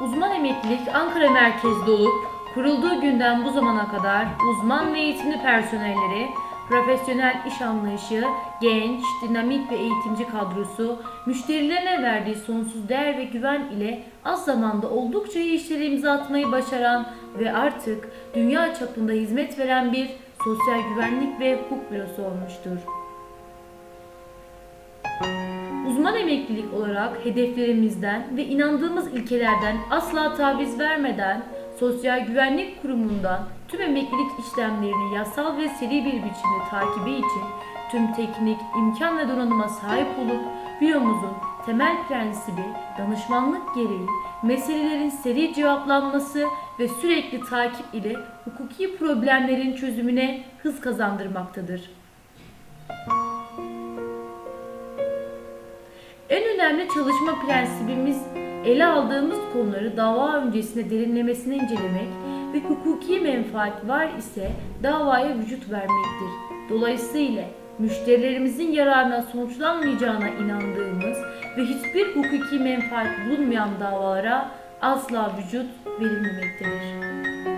Uzman emeklilik Ankara merkezli olup kurulduğu günden bu zamana kadar uzman ve eğitimli personelleri, profesyonel iş anlayışı, genç, dinamik ve eğitimci kadrosu, müşterilerine verdiği sonsuz değer ve güven ile az zamanda oldukça iyi işlere imza atmayı başaran ve artık dünya çapında hizmet veren bir sosyal güvenlik ve hukuk bürosu olmuştur. Emeklilik olarak hedeflerimizden ve inandığımız ilkelerden asla taviz vermeden Sosyal Güvenlik Kurumu'ndan tüm emeklilik işlemlerini yasal ve seri bir biçimde takibi için tüm teknik, imkan ve donanıma sahip olup büromuzun temel prensibi danışmanlık gereği meselelerin seri cevaplanması ve sürekli takip ile hukuki problemlerin çözümüne hız kazandırmaktadır. En önemli çalışma prensibimiz ele aldığımız konuları dava öncesinde derinlemesine incelemek ve hukuki menfaat var ise davaya vücut vermektir. Dolayısıyla müşterilerimizin yararına sonuçlanmayacağına inandığımız ve hiçbir hukuki menfaat bulunmayan davalara asla vücut verilmemektedir.